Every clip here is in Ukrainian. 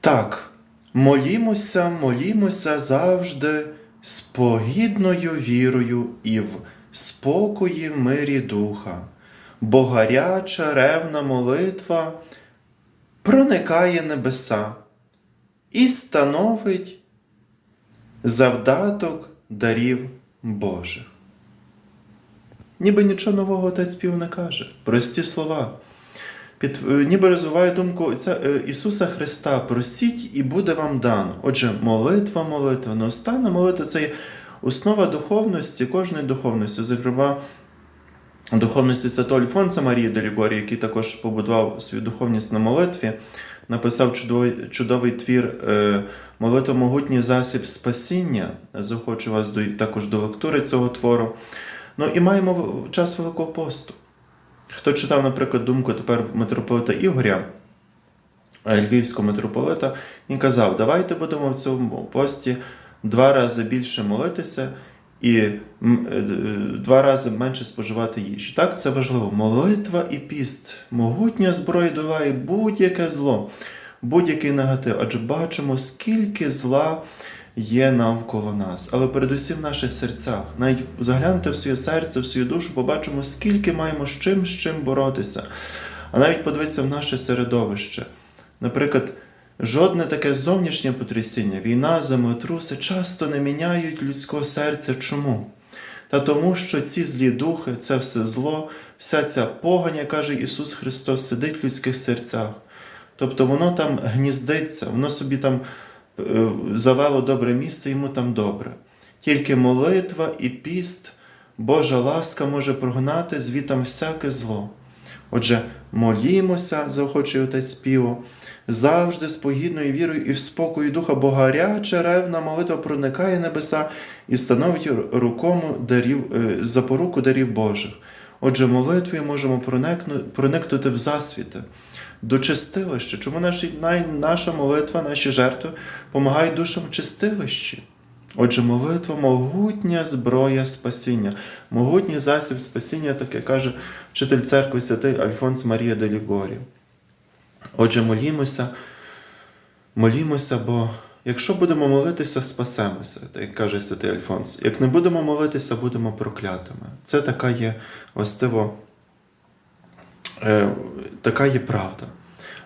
Так, молімося, молімося завжди з погідною вірою і в спокої мирі духа, бо гаряча ревна молитва проникає небеса і становить завдаток дарів Божих. Ніби нічого нового отець спів не каже, прості слова. Під, е, ніби розвиває думку е, Ісуса Христа: просіть і буде вам дано. Отже, молитва, молитва. Неостанна молитва це є основа духовності, кожної духовності, зокрема, духовності Святого Альфонса Марії Делігорі, який також побудував свою духовність на молитві, написав чудовий, чудовий твір е, Молитва могутній засіб спасіння. Захочу вас до, також до лектури цього твору. Ну і маємо час Великого посту. Хто читав, наприклад, думку тепер митрополита Ігоря, е, львівського митрополита, він казав: давайте будемо в цьому пості два рази більше молитися і е, е, два рази менше споживати їжі. Так, це важливо. Молитва і піст, могутня зброя долає будь-яке зло, будь-який негатив. Адже бачимо, скільки зла є навколо нас, але передусім в наших серцях. Навіть заглянути в своє серце, в свою душу, побачимо, скільки маємо з чим з чим боротися. А навіть подивитися в наше середовище. Наприклад, жодне таке зовнішнє потрясіння, війна, землетруси часто не міняють людського серця. Чому? Та тому, що ці злі духи, це все зло, вся ця погань, каже Ісус Христос, сидить в людських серцях. Тобто воно там гніздиться, воно собі там завело добре місце, йому там добре. Тільки молитва і піст, Божа ласка може прогнати звітам всяке зло. Отже, молімося, заохочує отець співу, завжди з погідною вірою і в спокої духа, бо гаряча ревна молитва проникає небеса і становить рукому дарів, е, запоруку дарів Божих. Отже, молитвою можемо проникнути, в засвіти, до чистилища. Чому наші, наша молитва, наші жертви допомагають душам в чистилищі? Отже, молитва могутня зброя спасіння, могутній засіб спасіння, таке каже вчитель церкви святий Альфонс Марія де Лігорі. Отже, молімося, молімося, бо якщо будемо молитися, спасемося, як каже святий Альфонс. Як не будемо молитися, будемо проклятими. Це така є властиво, е, така є правда.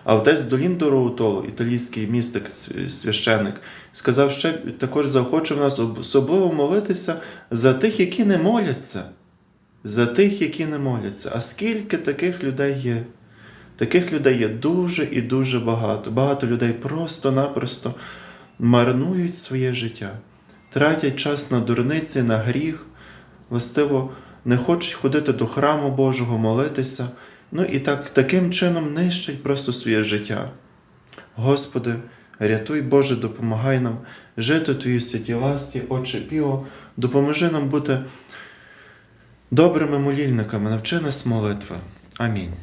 А отець Доліндо Роутоло, італійський містик, св- священик, сказав ще також заохочив нас особливо молитися за тих, які не моляться. За тих, які не моляться. А скільки таких людей є? Таких людей є дуже і дуже багато. Багато людей просто-напросто марнують своє життя, тратять час на дурниці, на гріх, властиво не хочуть ходити до храму Божого, молитися, ну і так, таким чином нищать просто своє життя. Господи, рятуй Боже, допомагай нам жити в Твоїй святій ласті, Отче Піо, допоможи нам бути добрими молільниками, навчи нас молитви. Амінь.